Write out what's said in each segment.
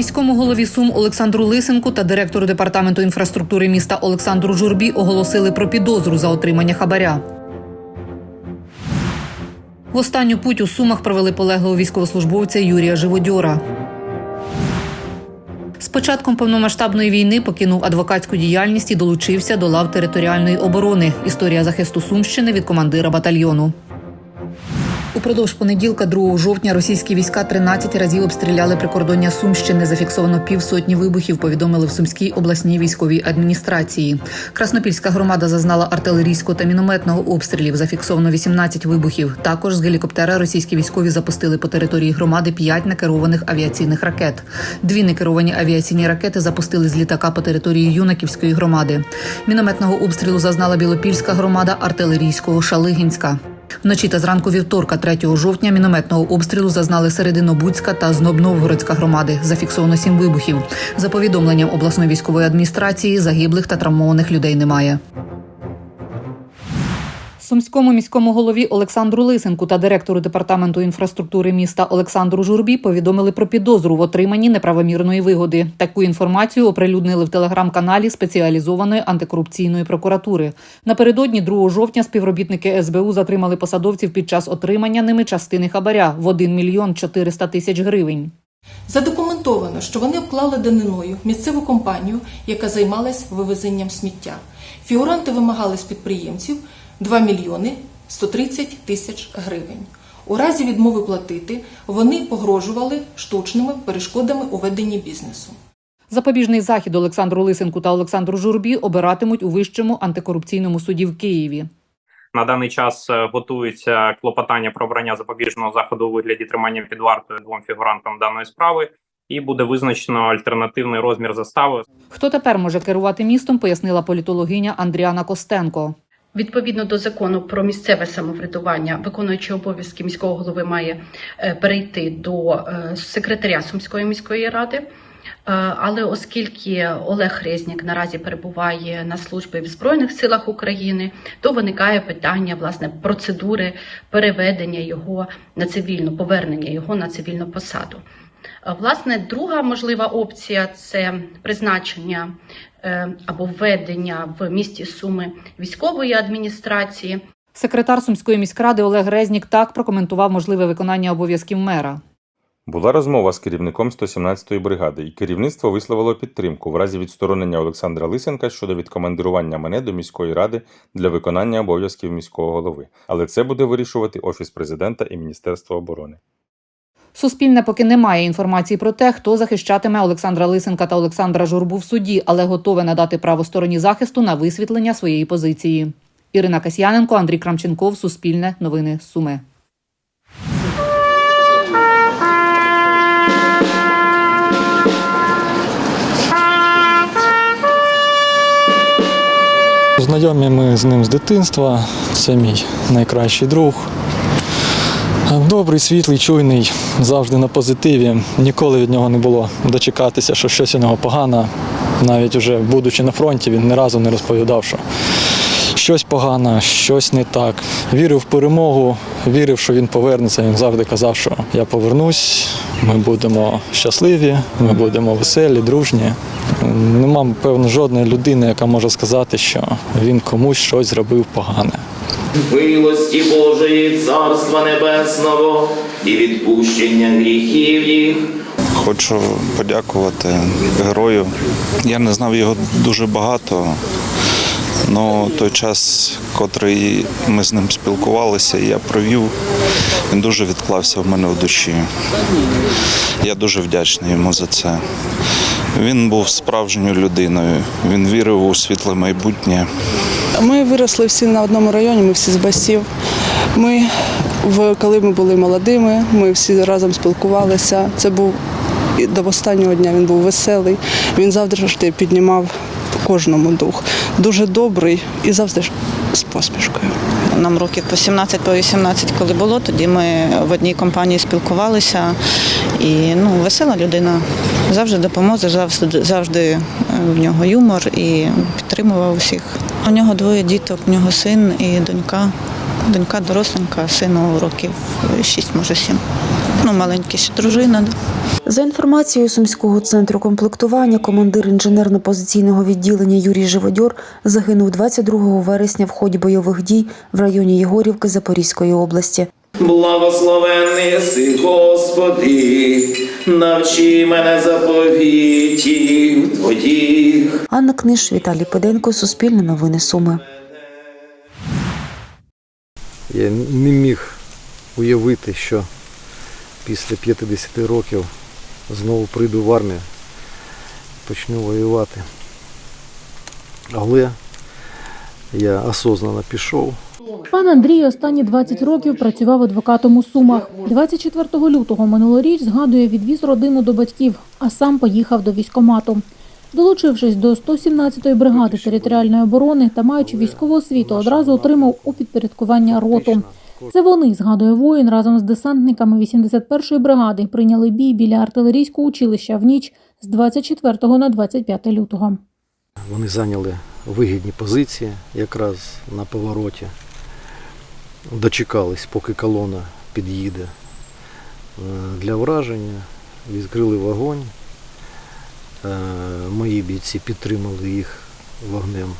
Міському голові Сум Олександру Лисенку та директору департаменту інфраструктури міста Олександру Журбі оголосили про підозру за отримання хабаря. В останню путь у Сумах провели полеглого військовослужбовця Юрія Живодьора. З початком повномасштабної війни покинув адвокатську діяльність і долучився до лав територіальної оборони. Історія захисту Сумщини від командира батальйону. Упродовж понеділка, 2 жовтня, російські війська 13 разів обстріляли прикордоння Сумщини. Зафіксовано півсотні вибухів. Повідомили в Сумській обласній військовій адміністрації. Краснопільська громада зазнала артилерійського та мінометного обстрілів. Зафіксовано 18 вибухів. Також з гелікоптера російські військові запустили по території громади 5 некерованих авіаційних ракет. Дві некеровані авіаційні ракети запустили з літака по території Юнаківської громади. Мінометного обстрілу зазнала Білопільська громада, артилерійського Шалигінська. Вночі та зранку вівторка, 3 жовтня, мінометного обстрілу зазнали Серединобудська та Знобновгородська громади. Зафіксовано сім вибухів. За повідомленням обласної військової адміністрації, загиблих та травмованих людей немає. Сумському міському голові Олександру Лисенку та директору департаменту інфраструктури міста Олександру Журбі повідомили про підозру в отриманні неправомірної вигоди. Таку інформацію оприлюднили в телеграм-каналі спеціалізованої антикорупційної прокуратури. Напередодні 2 жовтня співробітники СБУ затримали посадовців під час отримання ними частини хабаря в 1 мільйон 400 тисяч гривень. Задокументовано, що вони обклали даниною місцеву компанію, яка займалась вивезенням сміття. Фігуранти вимагали з підприємців 2 мільйони 130 тисяч гривень. У разі відмови платити вони погрожували штучними перешкодами у веденні бізнесу. Запобіжний захід Олександру Лисенку та Олександру Журбі обиратимуть у вищому антикорупційному суді в Києві. На даний час е, готується клопотання про обрання запобіжного заходу у вигляді тримання під вартою двом фігурантам даної справи, і буде визначено альтернативний розмір застави. Хто тепер може керувати містом, пояснила політологиня Андріана Костенко. Відповідно до закону про місцеве самоврядування, виконуючий обов'язки міського голови має е, перейти до е, секретаря Сумської міської ради. Е, Але оскільки Олег Резнік наразі перебуває на службі в Збройних силах України, то виникає питання власне процедури переведення його на цивільну, повернення його на цивільну посаду. Власне, друга можлива опція це призначення або введення в місті Суми військової адміністрації. Секретар Сумської міськради Олег Резнік так прокоментував можливе виконання обов'язків мера. Була розмова з керівником 117-ї бригади, і керівництво висловило підтримку в разі відсторонення Олександра Лисенка щодо відкомандирування мене до міської ради для виконання обов'язків міського голови. Але це буде вирішувати офіс президента і Міністерство оборони. Суспільне поки не має інформації про те, хто захищатиме Олександра Лисенка та Олександра Журбу в суді, але готове надати право стороні захисту на висвітлення своєї позиції. Ірина Касьяненко, Андрій Крамченков, Суспільне, Новини Суми. Знайомі ми з ним з дитинства. Це мій найкращий друг. Добрий, світлий, чуйний, завжди на позитиві. Ніколи від нього не було дочекатися, що щось у нього погано. Навіть уже будучи на фронті, він ні разу не розповідав, що щось погано, щось не так. Вірив в перемогу, вірив, що він повернеться. Він завжди казав, що я повернусь, ми будемо щасливі, ми будемо веселі, дружні. Нема, певно, жодної людини, яка може сказати, що він комусь щось зробив погане. Милості Божої, Царства Небесного і відпущення гріхів їх. Хочу подякувати герою. Я не знав його дуже багато, але той час, котрий ми з ним спілкувалися, я провів, він дуже відклався в мене в душі. Я дуже вдячний йому за це. Він був справжньою людиною, він вірив у світле майбутнє. Ми виросли всі на одному районі, ми всі з басів. Ми, коли ми були молодими, ми всі разом спілкувалися. Це був до останнього дня він був веселий. Він завжди піднімав кожному дух. Дуже добрий і завжди з посмішкою. Нам років по 17 по 18, коли було, тоді ми в одній компанії спілкувалися. І ну, весела людина завжди допоможе, завжди, завжди е, в нього юмор і підтримував усіх. У нього двоє діток, у нього син і донька. Донька доросленька, сину років 6, може 7. Ну, маленькі ще дружина. За інформацією Сумського центру комплектування, командир інженерно-позиційного відділення Юрій Живодьор загинув 22 вересня в ході бойових дій в районі Єгорівки Запорізької області. Благословенний си, Господи, навчи мене заповітів Твоїх. Анна Книж, Віталій Педенко, Суспільне новини Суми. Я не міг уявити, що після 50 років знову прийду в армію, почну воювати. Але я осознанно пішов. Пан Андрій останні 20 років працював адвокатом у Сумах. 24 лютого минулоріч згадує, відвіз родину до батьків, а сам поїхав до військомату. Долучившись до 117-ї бригади територіальної оборони та маючи військову освіту, одразу отримав у підпорядкування роту. Це вони, згадує воїн, разом з десантниками 81-ї бригади прийняли бій біля артилерійського училища в ніч з 24 на 25 лютого. Вони зайняли вигідні позиції якраз на повороті. Дочекались, поки колона під'їде е, для враження, відкрили вогонь. Е, Мої бійці підтримали їх вогнем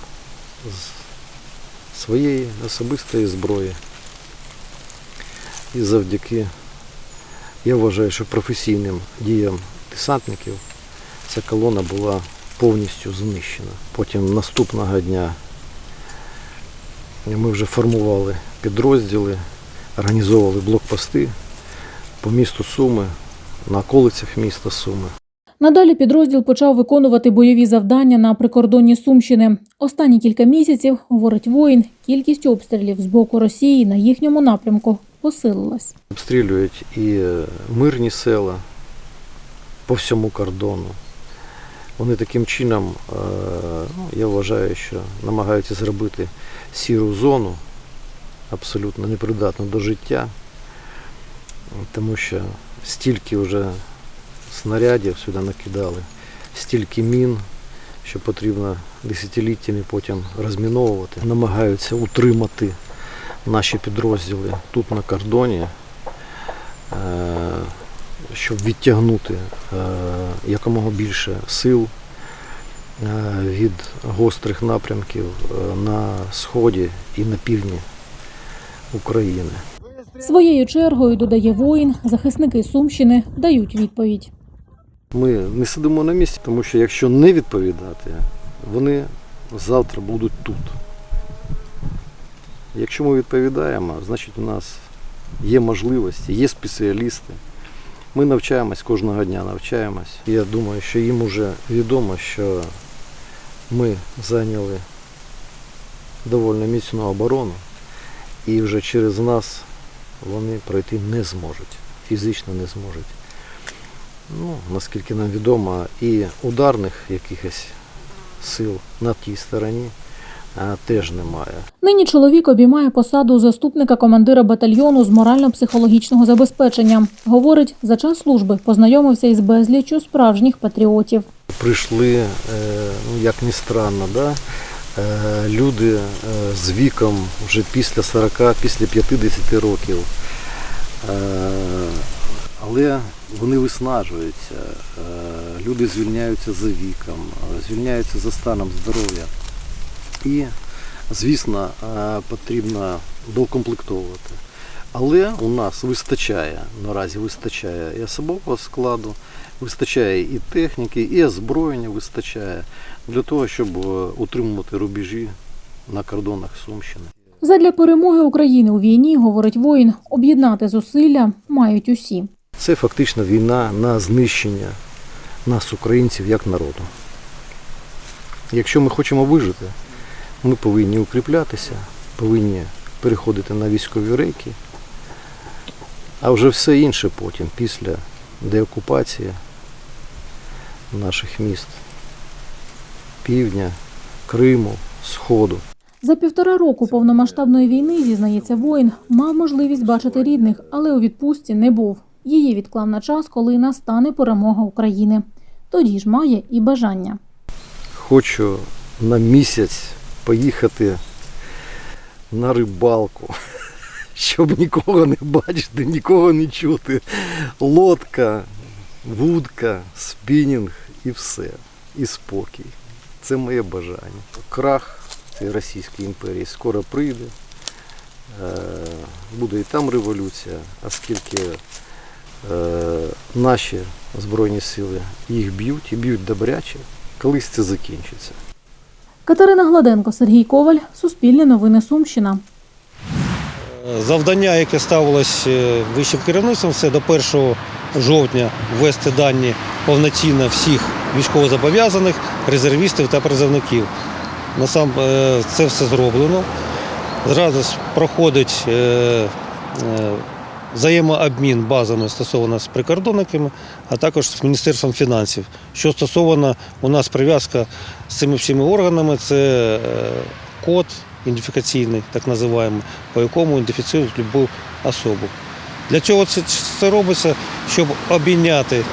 з своєї особистої зброї. І завдяки, я вважаю, що професійним діям десантників ця колона була повністю знищена. Потім наступного дня ми вже формували підрозділи, організовували блокпости по місту Суми, на околицях міста Суми. Надалі підрозділ почав виконувати бойові завдання на прикордонні Сумщини. Останні кілька місяців, говорить воїн, кількість обстрілів з боку Росії на їхньому напрямку посилилась. Обстрілюють і е, мирні села по всьому кордону. Вони таким чином, е, ну, я вважаю, що намагаються зробити сіру зону абсолютно непридатну до життя, тому що стільки вже снарядів сюди накидали, стільки мін, що потрібно десятиліттями потім розміновувати. Намагаються утримати наші підрозділи тут на кордоні, е, щоб відтягнути е, якомога більше сил е, від гострих напрямків на сході і на півдні України. Своєю чергою, додає воїн, захисники Сумщини дають відповідь. Ми не сидимо на місці, тому що якщо не відповідати, вони завтра будуть тут. Якщо ми відповідаємо, значить у нас є можливості, є спеціалісти. Ми навчаємось кожного дня, навчаємось. Я думаю, що їм вже відомо, що ми зайняли доволі міцну оборону, і вже через нас вони пройти не зможуть, фізично не зможуть. Ну, наскільки нам відомо, і ударних якихось сил на тій стороні а, теж немає. Нині чоловік обіймає посаду заступника командира батальйону з морально-психологічного забезпечення. Говорить, за час служби познайомився із безліччю справжніх патріотів. Прийшли, е, ну як ні странно, да? Е, люди е, з віком вже після 40, після 50 років. Е, Але вони виснажуються, люди звільняються за віком, звільняються за станом здоров'я. І, звісно, потрібно доукомплектовувати. Але у нас вистачає, наразі вистачає і особового складу, вистачає і техніки, і озброєння вистачає для того, щоб е, утримувати рубежі на кордонах Сумщини. Задля перемоги України у війні, говорить воїн, об'єднати зусилля мають усі. Це фактично війна на знищення нас, українців, як народу. Якщо ми хочемо вижити, ми повинні укріплятися, повинні переходити на військові рейки, а вже все інше потім, після деокупації наших міст, півдня, Криму, Сходу. За півтора року повномасштабної війни, зізнається воїн, мав можливість бачити рідних, але у відпустці не був. Її відклав на час, коли настане перемога України. Тоді ж має і бажання. Хочу на місяць поїхати на рибалку, щоб нікого не бачити, нікого не чути. Лодка, вудка, спінінг і все. І спокій. Це моє бажання. Крах цієї Російської імперії скоро прийде. Е, Буде і там революція, оскільки е, наші Збройні сили їх б'ють і б'ють добряче, колись це закінчиться. Катерина Гладенко, Сергій Коваль, Суспільне новини Сумщина. Завдання, яке ставилось е, вищим керівництвом, це до 1 жовтня ввести дані повноцінно всіх військовозобов'язаних, резервістів та призовників. Насам е, це все зроблено. Зараз проходить е, е, взаємообмін базами стосовно з прикордонниками, а також з Міністерством фінансів. Що стосовно у нас прив'язка з цими всіми органами, це код ідентифікаційний, так називаємо, по якому ідентифіцюють будь-яку особу. Для цього це, це робиться, щоб обійняти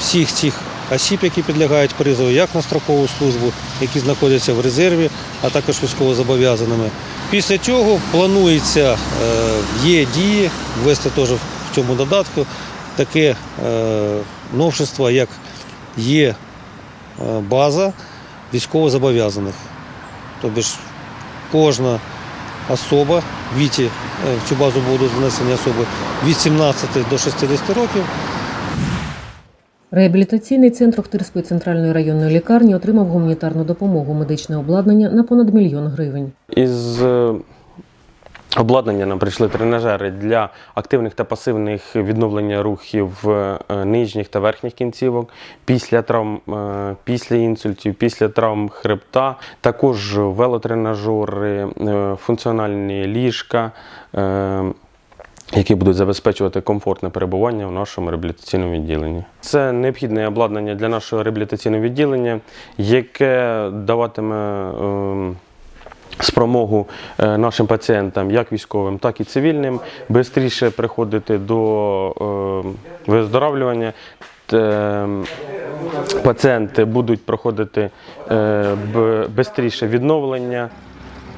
всіх цих осіб, які підлягають призову, як на строкову службу, які знаходяться в резерві, а також військовозобов'язаними. Після цього планується, е, є дії, ввести теж в цьому додатку таке е, новшество, як є е, база військовозобов'язаних. Тобто кожна особа в віці, е, в цю базу будуть внесені особи від 17 до 60 років. Реабілітаційний центр Охтирської центральної районної лікарні отримав гуманітарну допомогу медичне обладнання на понад мільйон гривень. Із е, обладнання нам прийшли тренажери для активних та пасивних відновлення рухів е, нижніх та верхніх кінцівок, після травм, е, після інсультів, після травм хребта, також велотренажери, е, функціональні ліжка. які будуть забезпечувати комфортне перебування в нашому реабілітаційному відділенні. Це необхідне обладнання для нашого реабілітаційного відділення, яке даватиме ем, спромогу е, нашим пацієнтам, як військовим, так і цивільним, швидше приходити до ем, виздоравлювання. Ем, Пацієнти будуть проходити швидше відновлення.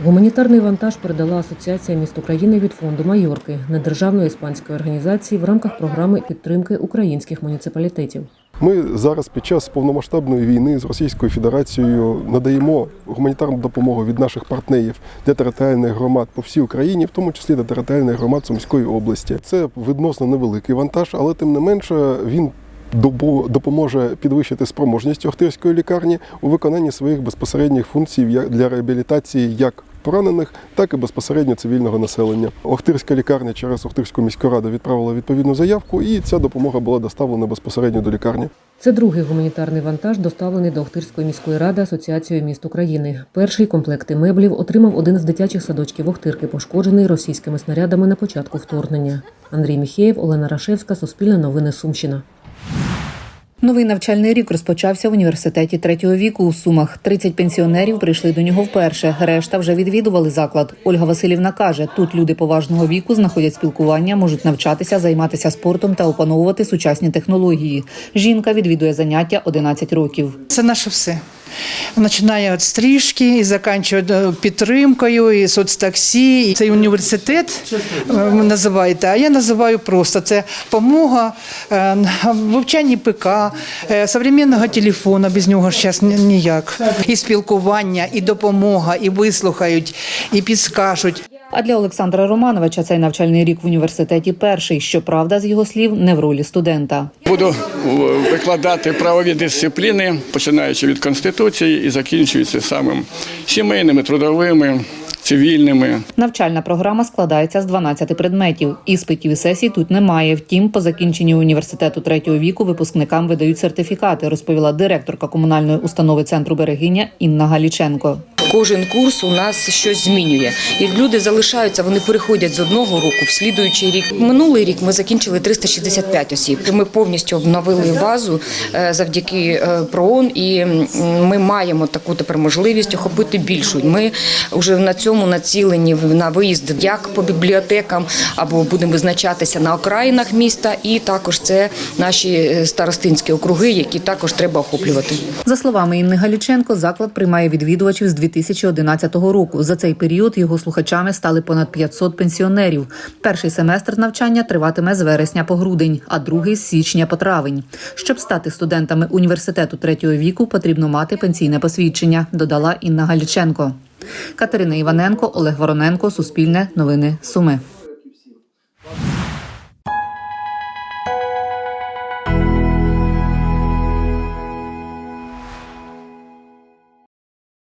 Гуманітарний вантаж передала Асоціація міст України від фонду Майорки недержавної іспанської організації в рамках програми підтримки українських муніципалітетів. Ми зараз під час повномасштабної війни з Російською Федерацією надаємо гуманітарну допомогу від наших партнерів для територіальних громад по всій Україні, в тому числі для територіальних громад Сумської області. Це відносно невеликий вантаж, але тим не менше він допоможе підвищити спроможність Охтирської лікарні у виконанні своїх безпосередніх функцій для реабілітації як поранених, так і безпосередньо цивільного населення. Охтирська лікарня через Охтирську міську раду відправила відповідну заявку, і ця допомога була доставлена безпосередньо до лікарні. Це другий гуманітарний вантаж, доставлений до Охтирської міської ради Асоціацією міст України. Перший комплекти меблів отримав один з дитячих садочків Охтирки, пошкоджений російськими снарядами на початку вторгнення. Андрій Міхеєв, Олена Рашевська, Суспільне новини Сумщина. Новий навчальний рік розпочався в університеті третього віку у Сумах. 30 пенсіонерів прийшли до нього вперше. Решта вже відвідували заклад. Ольга Васильівна каже, тут люди поважного віку знаходять спілкування, можуть навчатися, займатися спортом та опановувати сучасні технології. Жінка відвідує заняття 11 років. Це наше все. Починає від стрижки і закінчує е, підтримкою, і соцтаксі. І Цей університет е, називаєте, а я називаю просто це допомога вивчання вивчанні ПК, е, сучасного телефону, без нього зараз ніяк. І спілкування, і допомога, і вислухають, і підскажуть. А для Олександра Романовича цей навчальний рік в університеті перший. Щоправда, з його слів, не в ролі студента. Буду викладати правові дисципліни, починаючи від Конституції і закінчуючи самим сімейними, трудовими, цивільними. Навчальна програма складається з 12 предметів. Іспитів і сесій тут немає. Втім, по закінченні університету третього віку випускникам видають сертифікати, розповіла директорка комунальної установи центру берегиня Інна Галіченко. Кожен курс у нас щось змінює, і люди залишаються, вони переходять з одного року в слідуючий рік. Минулий рік ми закінчили 365 осіб. Ми повністю обновили базу е, завдяки е, ПРООН, і ми маємо таку тепер можливість охопити більшу. Ми вже на цьому націлені на виїзд як по бібліотекам, або будемо визначатися на окраїнах міста, і також це наші е, старостинські округи, які також треба охоплювати. За словами Інни Галіченко, заклад приймає відвідувачів з 2000 2011 року. За цей період його слухачами стали понад 500 пенсіонерів. Перший семестр навчання триватиме з вересня по грудень, а другий з січня по травень. Щоб стати студентами університету третього віку, потрібно мати пенсійне посвідчення, додала Інна Галіченко. Катерина Іваненко, Олег Вороненко, Суспільне, Новини Суми.